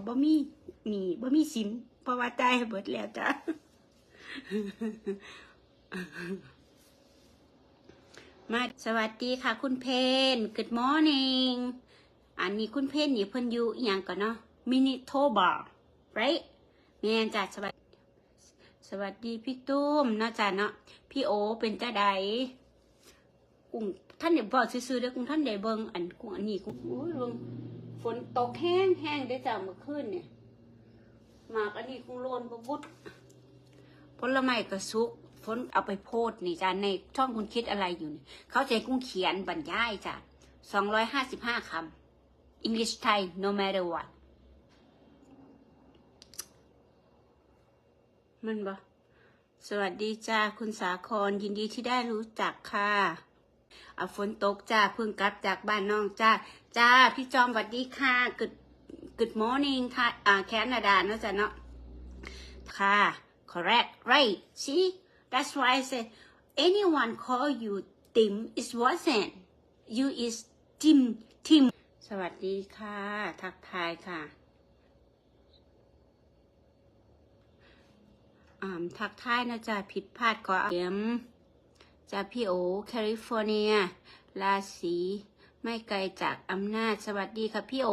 กับบ่มีหนีบ่มีสินเพราะว่าจ่ายให้เบิดแล้วจ้ะมาสวัสดีค่ะ คุณเพน Good morning อันนี้คุณเพนนี่เพิ่นอยู่อหย่างก่อนเนาะมินิโทบาร์ right แม่นจ้ะสวัสดีสวัสดีพี่ตุ้มเนาะจ้ะเนาะพี่โอเป็นจ้าใดกุ้งท่านเดี๋ยวบอกซื้อๆเด้อกุ้งท่านเดี๋ยวเบิ่งอันกุ้งอันนี้กุ้งโอ้ยเบิ่ง ฝนตกแห้งแห้งได้จ้ะเมื่อคืนเนี่ยหมากอันนี้กุ้งโลนบบุดผลไม้กระซุกฝนเอาไปโพดนี่จ้ะในช่องคุณคิดอะไรอยู่เนี่ยเขาใช้กุ้งเขียนบรรยายจ้ะสองร้อยห้าสิบห้าคำ English Thai no matter what มันบ่สวัสดีจ้าคุณสาครยินดีที่ได้รู้จักค่ะ เอาฝนตกจ้าเพิ่งกลับจากบ้านน้องจ้า จ้า พี่จอมสวัสดีค่ะ good good morning ค่ะอ่าแคนาดาเนาะจ้ะเนาะค่ะ correct right see that's why I said anyone call you Tim is wasn't you is Tim Tim สวัสดีค่ะ ทักทายค่ะอ่าทักทายนะจ๊ะผิดพลาดก็เยี่ยมจ้าพี่โอแคลิฟอร์เนียราศี ไม่ไกลจากอำนาจสวัสดีค่ะพี่โอ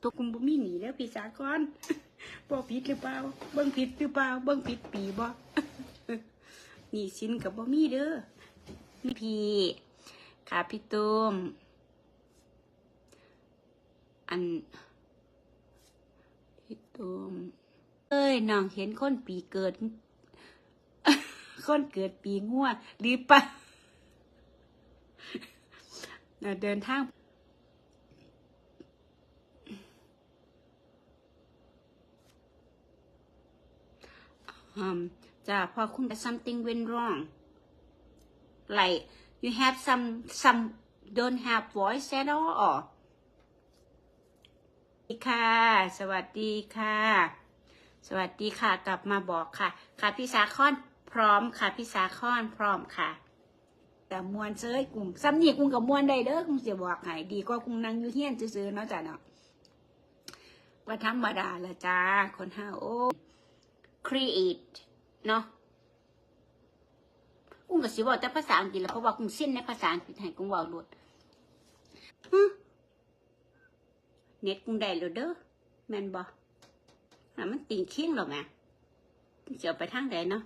ตัวคุมบ่มีหนีแล้วพี่สากรบ่ผิดหรือเปล่าเบิ่งผิดหรือเปล่าเบิ่งผิดปีบ่หนีสินกับบ่มี่เด้อมีพี่ค่ะพี่ตุ้มอันพี่ตุ้มเอ้ยน้องเห็นคนปีเกิด คนเกิดปีงวหรือปะน่ะ เดินทางจ้าพอคุณ something went wrong like you have some some don't have voice at all สวัสดีค่ะ สวัสดีค่ะ สวัสดีค่ะ กลับมาบอกค่ะ ค่ะพี่สาคอนพร้อมค่ะพี่สาคอนพร้อมค่ะ แต่มวนเซยกุ้งซ้ำนี่กุ้งกับมวนได้เด้อกุ้งจะบอกให้ดีกว่ากุ้งนั่งอยู่เฮียนซื่อๆเนาะจ้ะเนาะว่าธรรมดาละจ้าคนห้าโอ้ create เนาะกุ้งก็สิบอกแต่ภาษาอังกฤษแล้วเพราะว่ากุ้งสิ้นในภาษาอังกฤษให้กุ้งว่าหลุดเน็ตกุ้งได้แล้วเด้อแมนบ่อะมันติงเคียงหรอกไงจะเอาไปทางไหนเนาะ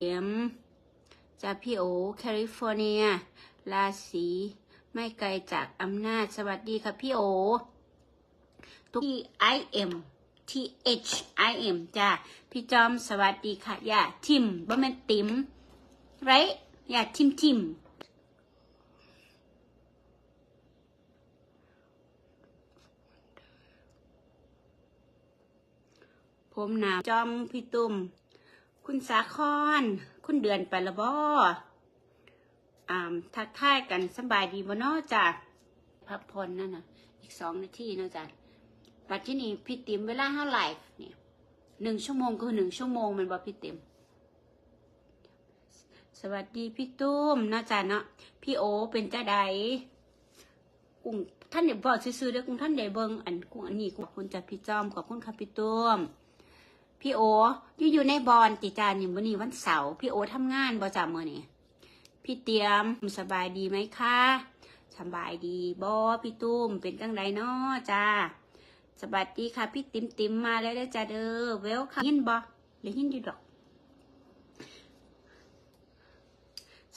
เอ็ม จากพี่โอแคลิฟอร์เนีย ราศีไม่ไกลจากอำนาจ สวัสดีค่ะพี่โอ ทุกที่ I M T H I M จ้าพี่จอมสวัสดีค่ะ อย่าทิมบ่แม่นติม right อย่าทิมทิมผมหนาวจอมพี่ตุ้ม คุณสาคอนคุณเดือนไปละบ่อ่าทักทายกันสบายดีบ่เนาะจ้ะพักผ่อนนั่นน่ะ อีกสองนาทีนาะจ้ะปัจจุบันพี่ติ๋มเวลาเท่าไลฟ์เนี่ยหนึ่งชั่วโมงคือหนึ่งชั่วโมงมันบ่พี่ติ๋มสวัสดีพี่ตุ้มนาะจ้ะเนาะพี่โอเป็นจ้าใดกุ้งท่านเดี๋ยวบอกซื้อๆเด้อกุ้งท่านเดี๋ยวเบิ่งอันกุ้งอันนี้ขอบคุณจากพี่จอมขอบคุณค่ะพี่ตุ้ม พี่โออยู่อยู่ในบอลติจานอยู่วันนี้วันเสาร์พี่โอทำงานบ่จำมื่อนี่พี่เตรียมสบายดีไหมคะสบายดีบอพี่ตุ้มเป็นจังไรเนาะจ้าสวัสดีค่ะ พี่ติ๋มติ๋มมาแล้วเด้จ้าเด้อเวลค่ะยินบอหรือยินอยู่ดอก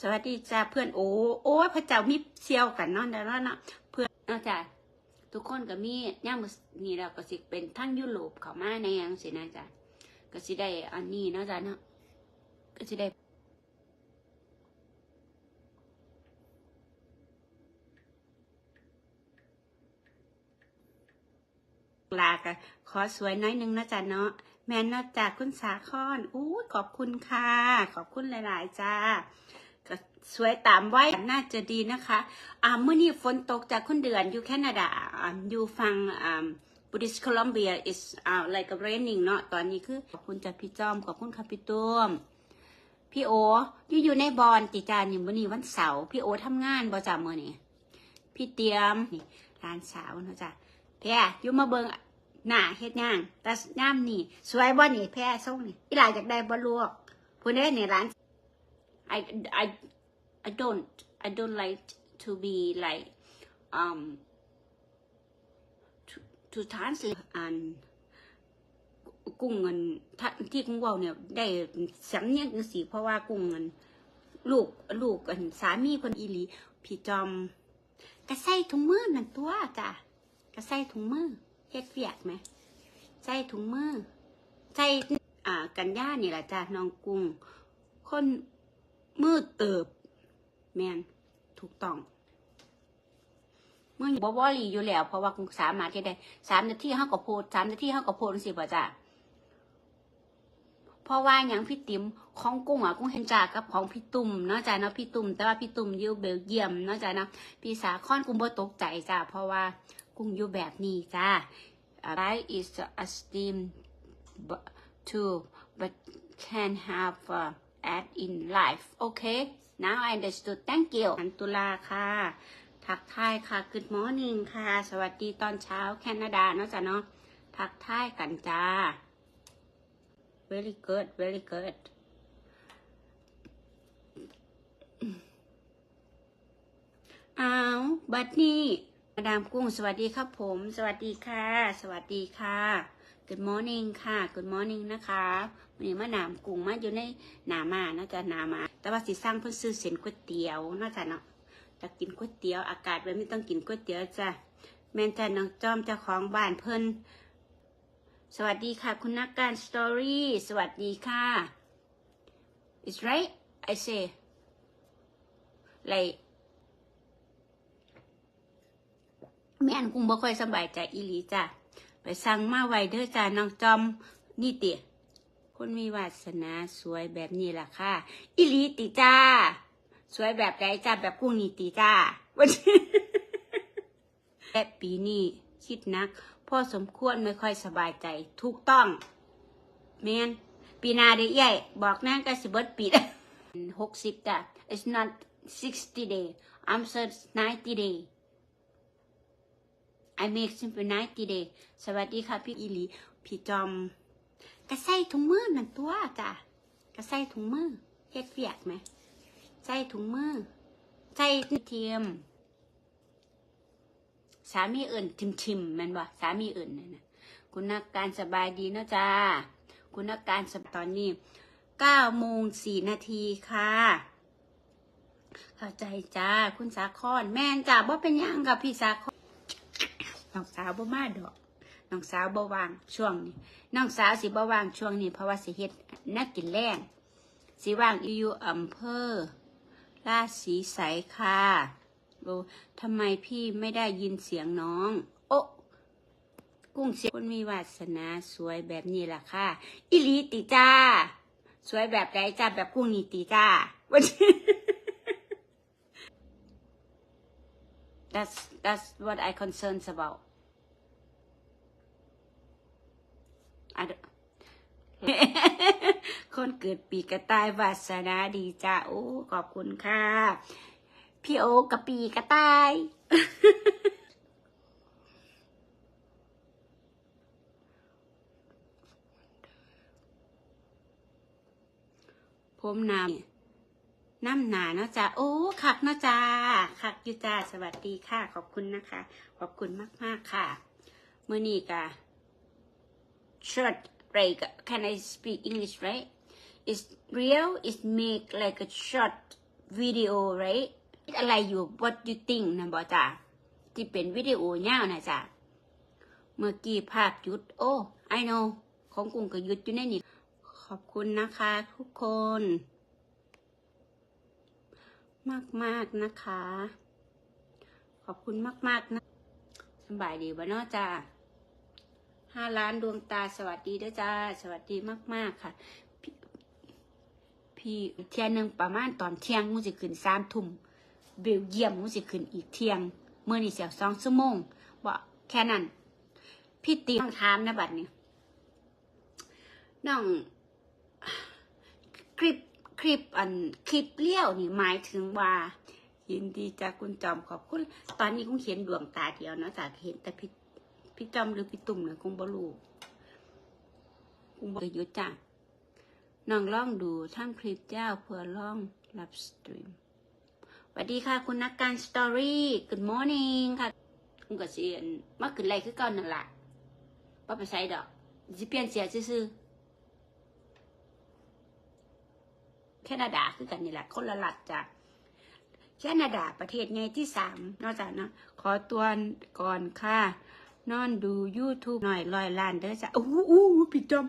สวัสดีจ้าเพื่อนโอโอ้พระเจ้ามีเซียวกันเนาะแล้วเนาะเพื่อนเนาะจ้าทุกคนก็มีย่ามอนี่เราก็สิเป็นทั้งยุโรปเขามาในยังสินะจ้า ก็สิได้อันนี้นะจ๊ะเนาะก็สิได้ลากะขอสวยน้อยนึงนะจ๊ะเนาะแม่นนะจากคุณสาคอนอู้ขอบคุณค่ะ ขอบคุณหลาย ๆ จ้าก็สวยตามไว้น่าจะดีนะคะ อ่าเมื่อนี้ฝนตกจากคุณเดือนอยู่แคนาดาอ่าอยู่ฟังอ่า British Columbia is uh, like a raining เนาะตอนนี้คือ ขอบคุณจากพี่จอม ขอบคุณค่ะพี่ตุ้ม พี่โออยู่อยู่ในบอลติจานอยู่วันนี้วันเสาร์พี่โอทำงานบ่จ่ามื่อนี่พี่เตรียมนี่ร้านสาวเนาะจ้ะเพียอยู่มาเบิงหน้าเฮ็ดย่างแต่ย่ามนี่ สวยบ่นี่แพ้ส่งนี่อีหลาอยากได้บ่ลวกผู้ใดในร้าน I I I don't I don't like to be like um to to translate อันกุ้งเงินที่กุ้งว่าเนี่ย ได้สำเนียงจังสีเพราะว่ากุ้งเงินลูกลูกอันสามีคนอีหลีพี่จอมกระใส่ถุงมือนั่นตัวจ้ะกระใส่ถุงมือเฮ็ดเวียกไหมใส่ถุงมือใส่อ่ากันย่านี่แหละจ้ะน้องกุ้งคนมือเติบ แมนถูกต้อง เมื่อบวอลีอยู่แล้ว เพราะว่าสามารถที่ได้สามนาทีห้าก็โพดสามนาทีห้าก็โพดสิบ่จ้ะเพราะว่าอย่างพี่ติ๋มของกุ้งอะกุ้งเห็นจากกับของพี่ตุ่มเนาะจ้ะเนาะพี่ตุ่มแต่ว่าพี่ตุ่มอยู่เบลเยียมเนาะจ้ะเนาะพี่สาค่อนกุ้งบ่ตกใจจ้ะเพราะว่ากุ้งอยู่แบบนี้จ้ะ I is a steam bu- too but can have uh, add in life okay now I understood thank you อันตุลาค่ะ ทักทายค่ะ Good morning ค่ะ สวัสดีตอนเช้าแคนาดาเนาะจ้ะเนาะ ทักทายกันจ้า very good very good เอาบัดนี้มาดามกุ้ง สวัสดีครับผม สวัสดีค่ะ สวัสดีค่ะ Good morning ค่ะ Good morning นะคะวันนี้มาหนามกุ้งมาอยู่ในหนามาน่าจะหนามา แต่ว่าสิสร้างเพื่อซื้อเส้นก๋วยเตี๋ยวน่าจะเนาะ จะกินก๋วยเตี๋ยวอากาศแบบไม่ต้องกินก๋วยเตี๋ยวจ้ะแม่นจ้ะน้องจอมเจ้าของบ้านเพิ่นสวัสดีค่ะ คุณนักการสตอรี่สวัสดีค่ะ It's right I say like แม่นกุ้งบ่ค่อยสบายใจอีหลีจ้ะไปสั่งมาไวเด้อจ้าน้องจอมนี่ติคนมีวาสนาสวยแบบนี้ล่ะค่ะ อีหลีติจ้า สวยแบบใดจ้าแบบกุ้งนี่ติจ้าวันนี้และปีนี้คิดนักพ่อสมควรไม่ค่อยสบายใจ ถูกต้องแมนปีนาได้ใหญ่บอกนั่นก็สิบดปีหกสิบจ้ะ it's not sixty day I'm just ninety day I make simple ninety day สวัสดีค่ะพี่อีหลีพี่จอมกระใส่ถุงมือนั่นตัวจ้ะกระใส่ถุงมือเฮ็ดเวียกไหม ใส่ถุงมือ ใส่เทียม สามีเอื่นทิมทิมแมันบ่สามีเอื่นนั่นนะคุณนักการสบายดีเนาะจ้าคุณนักการสบตอนนี้เก้าโมงสี่นาทีค่ะ เข้าใจจ้า คุณสาคอนแม่นจ้าบ่เป็นยังกับพี่สาคอนน้องสาวบ่มาดอกน้องสาวบ่วางช่วงนี้น้องสาวสิบ่วางช่วงนี้เพราะว่าสิเฮ็ดนักกินแรงสิว่างอยู่อำเภอ ราชสีใสค่ะโอ้ทำไมพี่ไม่ได้ยินเสียงน้อง โอ้กุ้งเสียคนมีวาสนาสวยแบบนี้ล่ะค่ะ อิลีติจ้า สวยแบบใดจ้าแบบกุ้งนี่ติจ้าวันน That's that's what I concerns about. I don't คนเกิดปีกระต่ายวาสนาดีจ้าโอ้ขอบคุณค่ะ พี่โอกับปีกระต่ายผมนำน้ำหนาเนาะจ้าโอ้คักเนาะจ้าคักอยู่จ้าสวัสดีค่ะ ขอบคุณนะคะ ขอบคุณมาก ๆ ค่ะเมื่อนี้กะ short break can I speak English right is real is make like a short video right อะไรอยู่ what you think นะบอจ้าที่เป็นวิดีโอยาวนะจ้าเมื่อกี้ภาพหยุด โอ้ I know ของกุ้งก็หยุดอยู่ในนี้ขอบคุณนะคะทุกคน มากมากนะคะ ขอบคุณมากมากนะสบายดีบ่เนาจ้าห้าล้านดวงตาสวัสดีด้วยจ้า สวัสดีมากๆค่ะ พี่เที่ยงหนึ่งประมาณตอนเที่ยงมูสิขึ้นสามทุ่มเบลเยียมมูสิขึ้นอีกเที่ยงเมื่อนี่เสียวสองชั่วโมงบอกแค่นั้น พี่ตีต้องถามนะบัดนี้น้องคลิปคลิปอันคลิปเลี้ยวนี่หมายถึงว่ายินดีจากคุณจอมขอบคุณ ตอนนี้คุณเขียนดวงตาเดียวเนาะจากเห็นแต่พี่พี่จอมหรือพี่ตุ่มเนี่ยคงบ่รู้คงบ่หยุดจ้ะ น้องล่องดูทำคลิปเจ้าเพื่อล่องรับสตรีมสวัสดีค่ะ คุณนักการสตอรี่ Good morning ค่ะ คุณก็เสียนมาขึ้นไรคือเก่อนนั่นแหละว่าไปใช้ดอกสิเปลี่ยนเสียซื่อแคนาดาคือกันนี่แหละ คนละหลัดจ้ะแคนาดาประเทศไงที่สามนอกจากนะขอตัวก่อนค่ะ นอนดู YouTube หน่อยลอยล้านเด้อจ้ะโอ้โหพี่จอม